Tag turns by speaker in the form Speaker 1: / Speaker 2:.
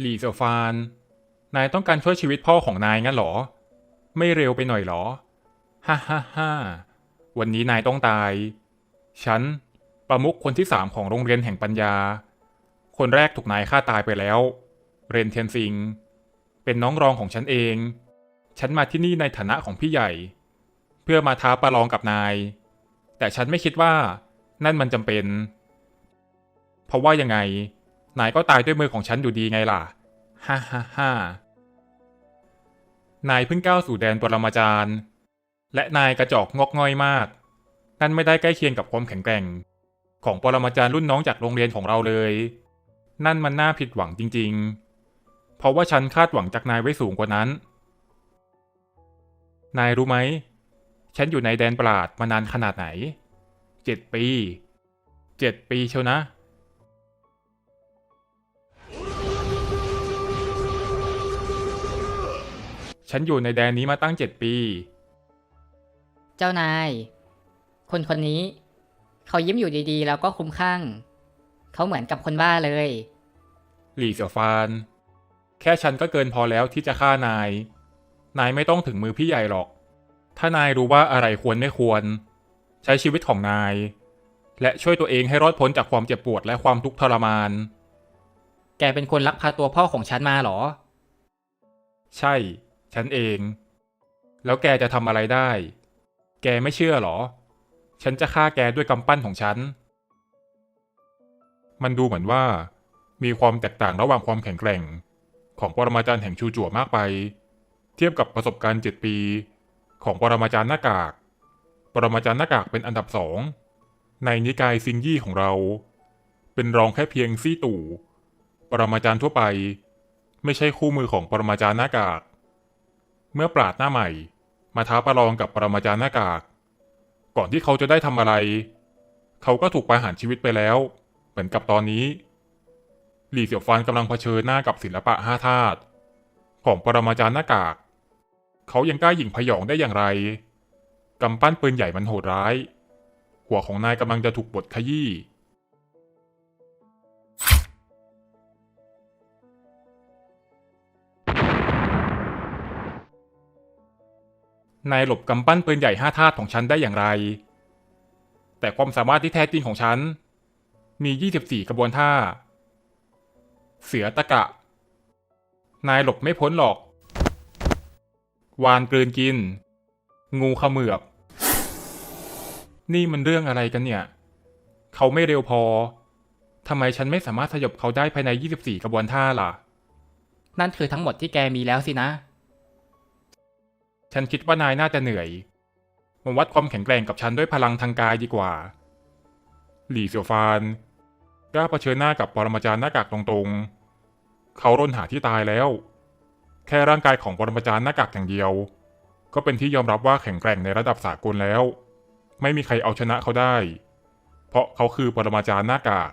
Speaker 1: หลีเสี่ยวฟาน นายต้องการช่วยชีวิตพ่อของนายงั้นหรอ ไม่เร็วไปหน่อยหรอ ฮ่าฮ่าฮ่าวันนี้นายต้องตาย ฉัน ประมุขคนที่สามของโรงเรียนแห่งปัญญา คนแรกถูกนายฆ่าตายไปแล้ว เรนเทียนซิง เป็นน้องรองของฉันเอง ฉันมาที่นี่ในฐานะของพี่ใหญ่ เพื่อมาท้าประลองกับนาย แต่ฉันไม่คิดว่านั่นมันจำเป็น เพราะว่ายังไง นายก็ตายด้วยมือของฉันอยู่ดีไงล่ะ ฮ่าฮ่าฮ่านายเพิ่งก้าวสู่แดนปรมาจารย์ และนายกระจอกงอกง่อยมาก นั่นไม่ได้ใกล้เคียงกับความแข็งแกร่ง ของปรมาจารย์รุ่นน้องจากโรงเรียนของเราเลย นั่นมันน่าผิดหวังจริง ๆ เพราะว่าฉันคาดหวังจากนายไว้สูงกว่านั้น นายรู้ไหม ฉันอยู่ในแดนประหลาดมานานขนาดไหน เจ็ดปี เจ็ดปีเชียวนะ ฉันอยู่ในแดนนี้มาตั้งเจ็ดปี
Speaker 2: เจ้านาย คนคนนี้ เขายิ้มอยู่ดีๆ แล้วก็คลุ้มคลั่งเขาเหมือนกับคนบ้าเลย
Speaker 1: หลี่เสี่ยวฟาน แค่ฉันก็เกินพอแล้วที่จะฆ่านาย นายไม่ต้องถึงมือพี่ใหญ่หรอก ถ้านายรู้ว่าอะไรควรไม่ควร ใช้ชีวิตของนาย และช่วยตัวเองให้รอดพ้นจากความเจ็บปวดและความทุกข์ทรมาน
Speaker 2: แกเป็นคนลักพาตัวพ่อของฉันมาเหรอ
Speaker 1: ใช่ ฉันเอง แล้วแกจะทำอะไรได้ แกไม่เชื่อหรอ ฉันจะฆ่าแกด้วยกำปั้นของฉัน มันดูเหมือนว่า มีความแตกต่างระหว่างความแข็งแกร่ง ของปรมาจารย์แห่งชูจั่วมากไป เทียบกับประสบการณ์7ปี ของปรมาจารย์หน้ากาก ปรมาจารย์หน้ากากเป็นอันดับสองในนิกายซิงยี่ของเรา เป็นรองแค่เพียงซี่ตู่ ปรมาจารย์ทั่วไป ไม่ใช่คู่มือของปรมาจารย์หน้ากาก เมื่อปราดหน้าใหม่ มาท้าประลองกับปรมาจารย์หน้ากาก ก่อนที่เขาจะได้ทำอะไร เขาก็ถูกประหารชีวิตไปแล้ว เหมือนกับตอนนี้ หลี่เสี่ยวฟานกำลังเผชิญหน้ากับศิลปะห้าธาตุของปรมาจารย์หน้ากาก เขายังกล้าหยิ่งพยองได้อย่างไรกำปั้นปืนใหญ่มันโหดร้าย หัวของนายกำลังจะถูกบดขยี้ นายหลบกำปั้นปืนใหญ่ห้าธาตุของฉันได้อย่างไร แต่ความสามารถที่แท้จริงของฉัน มี 24 กระบวนท่า เสือตะกะ นายหลบไม่พ้นหรอก วานกลืนกิน งูขมือบ นี่มันเรื่องอะไรกันเนี่ย เขาไม่เร็วพอ ทำไมฉันไม่สามารถสยบเขาได้ภายใน 24 กระบวนท่าล่ะ
Speaker 2: นั่นคือทั้งหมดที่แกมีแล้วสินะ
Speaker 1: ฉันคิดว่านายน่าจะเหนื่อยมาวัดความแข็งแกร่งกับฉันด้วยพลังทางกายดีกว่า หลี่เสี่ยวฟานกล้าเผชิญหน้ากับปรมาจารย์หน้ากากตรงๆ เขาร่นหาที่ตายแล้ว แค่ร่างกายของปรมาจารย์หน้ากากอย่างเดียว ก็เป็นที่ยอมรับว่าแข็งแกร่งในระดับสากลแล้ว ไม่มีใครเอาชนะเขาได้ เพราะเขาคือปรมาจารย์หน้ากาก